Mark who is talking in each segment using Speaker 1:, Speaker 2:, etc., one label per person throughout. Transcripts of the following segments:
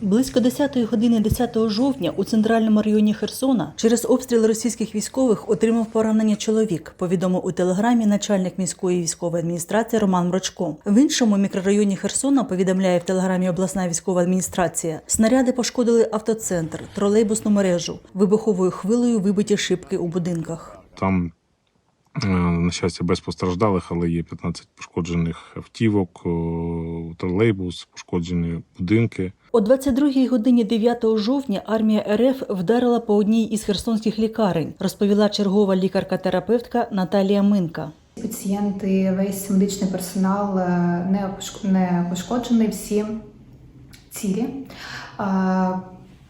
Speaker 1: Близько 10-ї години 10 жовтня у центральному районі Херсона через обстріл російських військових отримав поранення чоловік. Повідомив у телеграмі начальник міської військової адміністрації Роман Мрочко. В іншому мікрорайоні Херсона повідомляє в телеграмі обласна військова адміністрація. Снаряди пошкодили автоцентр, тролейбусну мережу, вибуховою хвилею вибиті шибки у будинках.
Speaker 2: Там, е, на щастя, без постраждалих, але є 15 пошкоджених автівок, тролейбус, пошкоджені будинки.
Speaker 1: О 22-й годині 9 жовтня армія РФ вдарила по одній із херсонських лікарень, розповіла чергова лікарка-терапевтка Наталія Минка.
Speaker 3: Пацієнти, весь медичний персонал е, не пошкоджений, всі цілі. Е,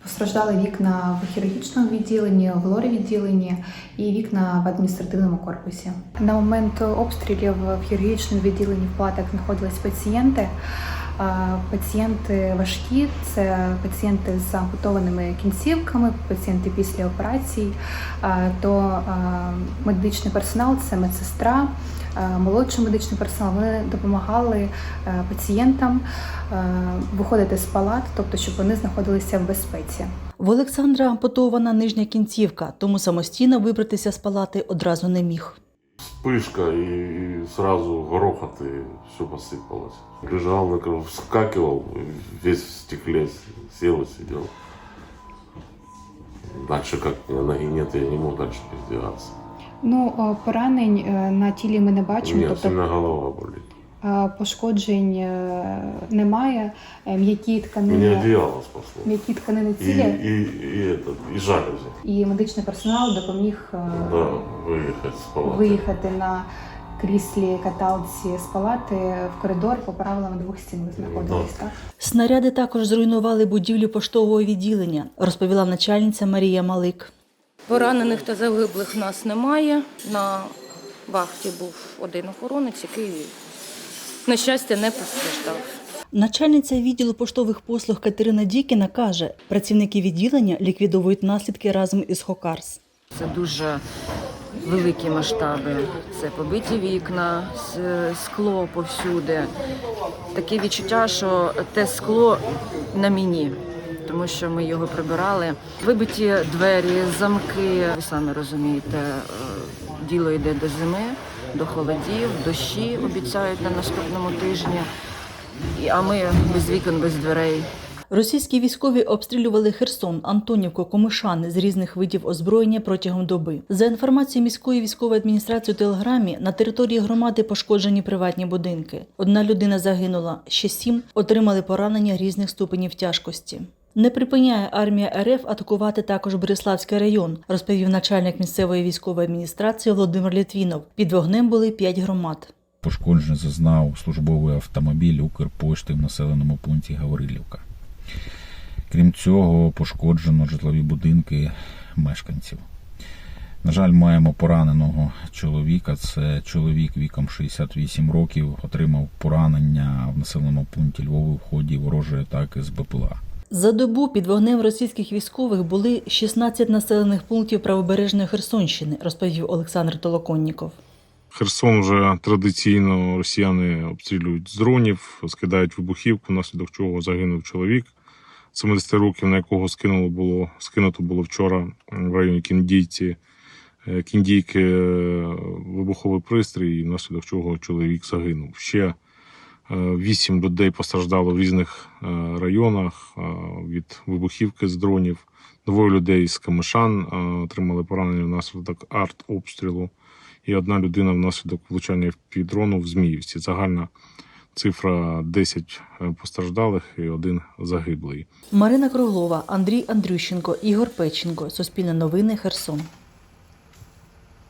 Speaker 3: Постраждали вікна в хірургічному відділенні, в лорі відділенні і вікна в адміністративному корпусі. На момент обстрілів в хірургічному відділенні в палатах знаходились пацієнти. Пацієнти важкі, це пацієнти з ампутованими кінцівками, пацієнти після операцій. То медичний персонал, це медсестра, молодший медичний персонал, вони допомагали е, пацієнтам е, виходити з палат, тобто щоб вони знаходилися в безпеці.
Speaker 1: В Олександра ампутована нижня кінцівка, тому самостійно вибратися з палати одразу не міг.
Speaker 4: Вспышка и, и сразу грохот и все посыпалось. Лежал, на краю, вскакивал, весь в стекле сел и сидел. Дальше как ноги нет, я не мог дальше передвигаться.
Speaker 3: Ну поранень е, на тілі ми не бачимо,
Speaker 4: Нет,
Speaker 3: тобто
Speaker 4: сильно голова болит.
Speaker 3: е, пошкоджень е, немає. Е, М'які
Speaker 4: Меня
Speaker 3: тканини,
Speaker 4: одеяло спасло.
Speaker 3: м'які тканини
Speaker 4: И,
Speaker 3: цілі,
Speaker 4: и, и, этот, и жалюзи.
Speaker 3: і медичний персонал допоміг е,
Speaker 4: Да, выехать с палаты.
Speaker 3: виїхати на кріслі каталці з палати в коридор по правилам двох стін ви знаходились, так?
Speaker 1: Снаряди також зруйнували будівлю поштового відділення, розповіла начальниця Марія Малик.
Speaker 5: Поранених та загиблих в нас немає. На вахті був один охоронець, який, на щастя, не постраждав.
Speaker 1: Начальниця відділу поштових послуг Катерина Дікіна каже, працівники відділення ліквідовують наслідки разом із Хокарс.
Speaker 6: Це дуже великі масштаби. Це побиті вікна, скло повсюди. Таке відчуття, що те скло на мені, тому що ми його прибирали. Вибиті двері, замки. Ви самі розумієте, е, діло йде до зими, до холодів, дощі обіцяють на наступному тижні. А ми без вікон, без дверей.
Speaker 1: Російські військові обстрілювали Херсон, Антонівку, Комишани з різних видів озброєння протягом доби. За інформацією міської військової адміністрації у телеграмі, на території громади пошкоджені приватні будинки. Одна людина загинула, ще сім отримали поранення різних ступенів тяжкості. Не припиняє армія РФ атакувати також Бориславський район, розповів начальник місцевої військової адміністрації Володимир Літвінов. Під вогнем були п'ять громад.
Speaker 7: Пошкодження зазнав службовий автомобіль Укрпошти в населеному пункті Гаврилівка. Крім цього, пошкоджено житлові будинки мешканців. На жаль, маємо пораненого чоловіка. Це чоловік віком 68 років, отримав поранення в населеному пункті Львові в ході ворожої атаки з БПЛА.
Speaker 1: За добу під вогнем російських військових були 16 населених пунктів правобережної Херсонщини, розповів Олександр Толоконніков.
Speaker 2: Херсон вже традиційно росіяни обстрілюють з дронів, скидають вибухівку, внаслідок чого загинув чоловік 70 років, на якого скинуло було, скинуто було вчора в районі Кіндійці. е, Кіндійки е, вибуховий пристрій, внаслідок чого чоловік загинув. Ще вісім людей постраждало в різних е, районах е, від вибухівки з дронів. Двоє людей з Камишан е, отримали поранення внаслідок артобстрілу і одна людина внаслідок влучання в дрону в Зміївці. Загальна цифра 10 постраждалих і один загиблий.
Speaker 1: Марина Круглова, Андрій Андрющенко, Ігор Печенко. Суспільне новини Херсон.